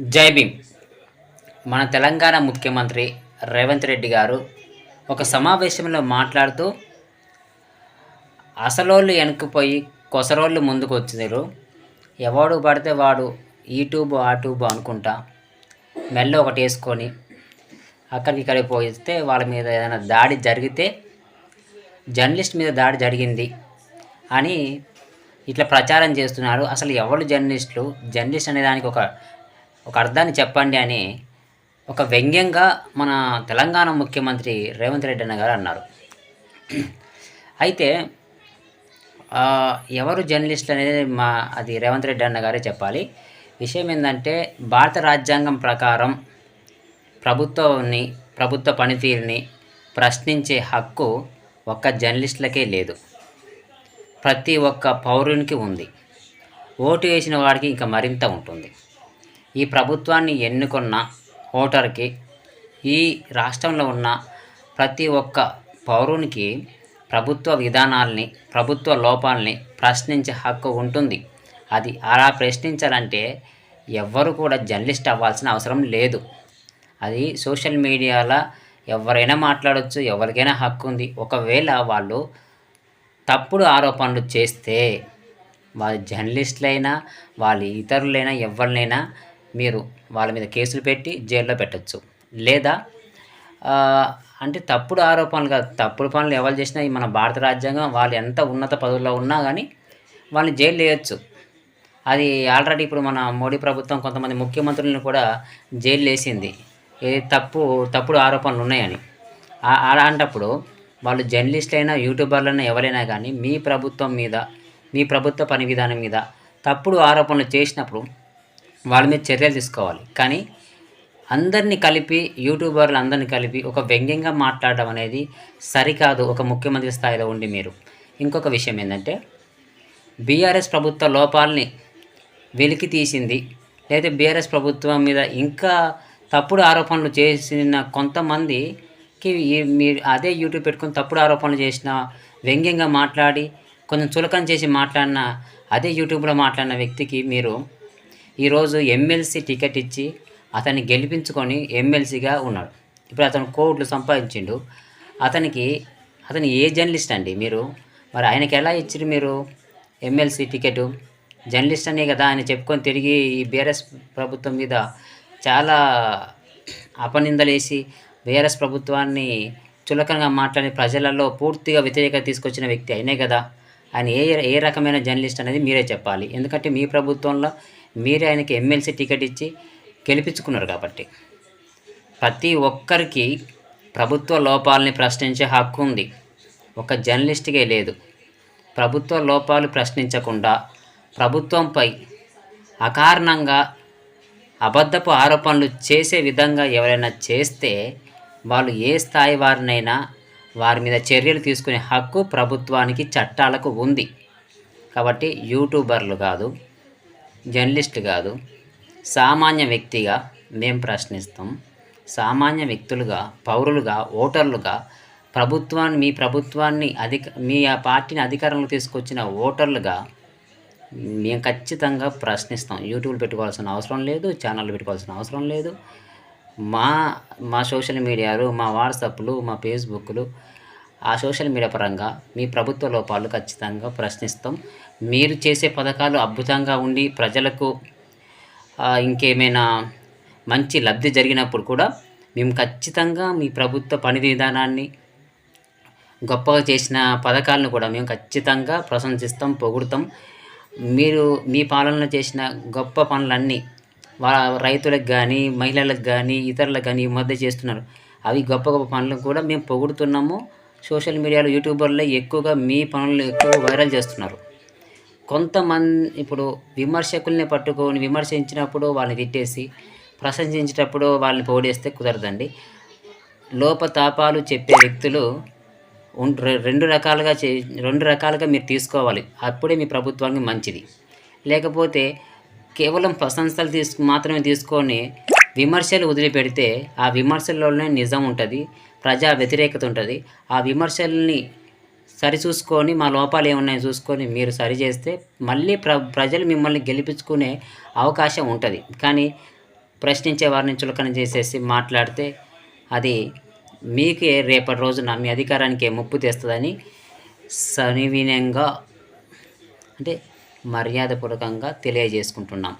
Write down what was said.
జై భీమ్. మన తెలంగాణ ముఖ్యమంత్రి రేవంత్ రెడ్డి గారు ఒక సమావేశంలో మాట్లాడుతూ అసలోళ్ళు వెనక్కిపోయి కొసరోళ్ళు ముందుకు వచ్చారు ఎవడు పడితే వాడు యూట్యూబ్ ఆ ట్యూబ్ అనుకుంటా మెల్ల ఒకటి వేసుకొని అక్కడికి ఇక్కడికి పోయిస్తే వాళ్ళ మీద ఏదైనా దాడి జరిగితే జర్నలిస్ట్ మీద దాడి జరిగింది అని ఇట్లా ప్రచారం చేస్తున్నారు. అసలు ఎవరు జర్నలిస్టులు? జర్నలిస్ట్ అనే దానికి ఒక ఒక అర్థాన్ని చెప్పండి అని ఒక వ్యంగ్యంగా మన తెలంగాణ ముఖ్యమంత్రి రేవంత్ రెడ్డి అన్న గారు అన్నారు. అయితే ఎవరు జర్నలిస్టులు అనేది మా అది రేవంత్ రెడ్డి అన్న గారే చెప్పాలి. విషయం ఏంటంటే భారత రాజ్యాంగం ప్రకారం ప్రభుత్వాన్ని ప్రభుత్వ పనితీరుని ప్రశ్నించే హక్కు ఒక్క జర్నలిస్టులకే లేదు. ప్రతి ఒక్క పౌరునికి ఉంది. ఓటు వేసిన వాడికి ఇంకా మరింత ఉంటుంది. ఈ ప్రభుత్వాన్ని ఎన్నుకున్న ఓటర్కి ఈ రాష్ట్రంలో ఉన్న ప్రతి ఒక్క పౌరునికి ప్రభుత్వ విధానాల్ని ప్రభుత్వ లోపాలని ప్రశ్నించే హక్కు ఉంటుంది. అది అలా ప్రశ్నించాలంటే ఎవ్వరు కూడా జర్నలిస్ట్ అవ్వాల్సిన అవసరం లేదు. అది సోషల్ మీడియాలో ఎవరైనా మాట్లాడవచ్చు ఎవరికైనా హక్కు ఉంది. ఒకవేళ వాళ్ళు తప్పుడు ఆరోపణలు చేస్తే వాళ్ళ జర్నలిస్టులైనా వాళ్ళ ఇతరులైనా ఎవరినైనా మీరు వాళ్ళ మీద కేసులు పెట్టి జైల్లో పెట్టచ్చు. లేదా అంటే తప్పుడు ఆరోపణలు కాదు. తప్పుడు పనులు ఎవరు చేసినా మన భారత రాజ్యాంగం వాళ్ళు ఎంత ఉన్నత పదవుల్లో ఉన్నా కానీ వాళ్ళని జైలు వేయచ్చు. అది ఆల్రెడీ ఇప్పుడు మన మోడీ ప్రభుత్వం కొంతమంది ముఖ్యమంత్రులను కూడా జైలు వేసింది. ఏ తప్పు తప్పుడు ఆరోపణలు ఉన్నాయని. అలాంటప్పుడు వాళ్ళు జర్నలిస్ట్ అయినా యూట్యూబర్లైనా ఎవరైనా కానీ మీ ప్రభుత్వం మీద మీ ప్రభుత్వ పని విధానం మీద తప్పుడు ఆరోపణలు చేసినప్పుడు వాళ్ళ మీద చర్యలు తీసుకోవాలి. కానీ అందరినీ కలిపి యూట్యూబర్లు అందరినీ కలిపి ఒక వ్యంగ్యంగా మాట్లాడడం అనేది సరికాదు. ఒక ముఖ్యమంత్రి స్థాయిలో ఉండి మీరు. ఇంకొక విషయం ఏంటంటే బీఆర్ఎస్ ప్రభుత్వ లోపాలని వెలికి తీసింది. లేదా బీఆర్ఎస్ ప్రభుత్వం మీద ఇంకా తప్పుడు ఆరోపణలు చేసిన కొంతమందికి మీరు అదే యూట్యూబ్ పెట్టుకొని తప్పుడు ఆరోపణలు చేసిన వ్యంగ్యంగా మాట్లాడి కొంచెం చులకం చేసి మాట్లాడిన అదే యూట్యూబ్లో మాట్లాడిన వ్యక్తికి మీరు ఈరోజు ఎమ్మెల్సీ టికెట్ ఇచ్చి అతన్ని గెలిపించుకొని ఎమ్మెల్సీగా ఉన్నాడు. ఇప్పుడు అతను కోట్లు సంపాదించిండు. అతనికి అతను ఏ జర్నలిస్ట్ అండి మీరు? మరి ఆయనకి ఎలా ఇచ్చారు మీరు ఎమ్మెల్సీ టికెట్? జర్నలిస్ట్ అనే కదా ఆయన చెప్పుకొని తిరిగి ఈ బీఆర్ఎస్ ప్రభుత్వం మీద చాలా అపనిందలేసి బీఆర్ఎస్ ప్రభుత్వాన్ని చులకనగా మాట్లాడి ప్రజలలో పూర్తిగా వ్యతిరేకత తీసుకొచ్చిన వ్యక్తి అయినే కదా. ఆయన ఏ ఏ రకమైన జర్నలిస్ట్ అనేది మీరే చెప్పాలి. ఎందుకంటే మీ ప్రభుత్వంలో మీరే ఆయనకి ఎమ్మెల్సీ టికెట్ ఇచ్చి గెలిపించుకున్నారు కాబట్టి. ప్రతి ఒక్కరికి ప్రభుత్వ లోపాలని ప్రశ్నించే హక్కు ఉంది. ఒక జర్నలిస్ట్కే లేదు. ప్రభుత్వ లోపాలు ప్రశ్నించకుండా ప్రభుత్వంపై అకారణంగా అబద్ధపు ఆరోపణలు చేసే విధంగా ఎవరైనా చేస్తే వాళ్ళు ఏ స్థాయి వారినైనా వారి మీద చర్యలు తీసుకునే హక్కు ప్రభుత్వానికి చట్టాలకు ఉంది. కాబట్టి యూట్యూబర్లు కాదు జర్నలిస్ట్ కాదు సామాన్య వ్యక్తిగా మేము ప్రశ్నిస్తాం. సామాన్య వ్యక్తులుగా పౌరులుగా ఓటర్లుగా ప్రభుత్వాన్ని మీ ప్రభుత్వాన్ని అధిక మీ ఆ పార్టీని అధికారంలో తీసుకొచ్చిన ఓటర్లుగా మేము ఖచ్చితంగా ప్రశ్నిస్తాం. యూట్యూబ్ పెట్టుకోవాల్సిన అవసరం లేదు ఛానల్ పెట్టుకోవాల్సిన అవసరం లేదు. మా మా సోషల్ మీడియాలు మా వాట్సాప్లు మా ఫేస్బుక్లు ఆ సోషల్ మీడియా పరంగా మీ ప్రభుత్వ లోపాలు ఖచ్చితంగా ప్రశ్నిస్తాం. మీరు చేసే పథకాలు అద్భుతంగా ఉండి ప్రజలకు ఇంకేమైనా మంచి లబ్ధి జరిగినప్పుడు కూడా మేము ఖచ్చితంగా మీ ప్రభుత్వ పని విధానాన్ని గొప్పగా చేసిన పథకాలను కూడా మేము ఖచ్చితంగా ప్రశంసిస్తాం పొగుడుతాం. మీరు మీ పాలనలో చేసిన గొప్ప పనులన్నీ రైతులకు కానీ మహిళలకు కానీ ఇతరులకు కానీ ఈ మధ్య చేస్తున్నారు. అవి గొప్ప గొప్ప పనులు కూడా మేము పొగుడుతున్నాము. సోషల్ మీడియాలో యూట్యూబర్లో ఎక్కువగా మీ పనులు ఎక్కువ వైరల్ చేస్తున్నారు. కొంతమంది ఇప్పుడు విమర్శకుల్ని పట్టుకొని విమర్శించినప్పుడు వాళ్ళని తిట్టేసి ప్రశంసించేటప్పుడు వాళ్ళని పోడేస్తే కుదరదండి. లోపతాపాలు చెప్పే వ్యక్తులు రెండు రకాలుగా చే రెండు రకాలుగా మీరు తీసుకోవాలి. అప్పుడే మీ ప్రభుత్వానికి మంచిది. లేకపోతే కేవలం ప్రశంసలు తీసుకు మాత్రమే తీసుకొని విమర్శలు వదిలిపెడితే ఆ విమర్శల్లోనే నిజం ఉంటుంది. ప్రజా వ్యతిరేకత ఉంటుంది. ఆ విమర్శల్ని సరిచూసుకొని మా లోపాలు ఏమున్నాయో చూసుకొని మీరు సరి చేస్తే మళ్ళీ ప్ర ప్రజలు మిమ్మల్ని గెలిపించుకునే అవకాశం ఉంటుంది. కానీ ప్రశ్నించే వారిని చులకన చేసేసి మాట్లాడితే అది మీకే రేపటి రోజున మీ అధికారానికి ముప్పు తెస్తుందని సనివీనంగా అంటే మర్యాదపూర్వకంగా తెలియజేసుకుంటున్నాం.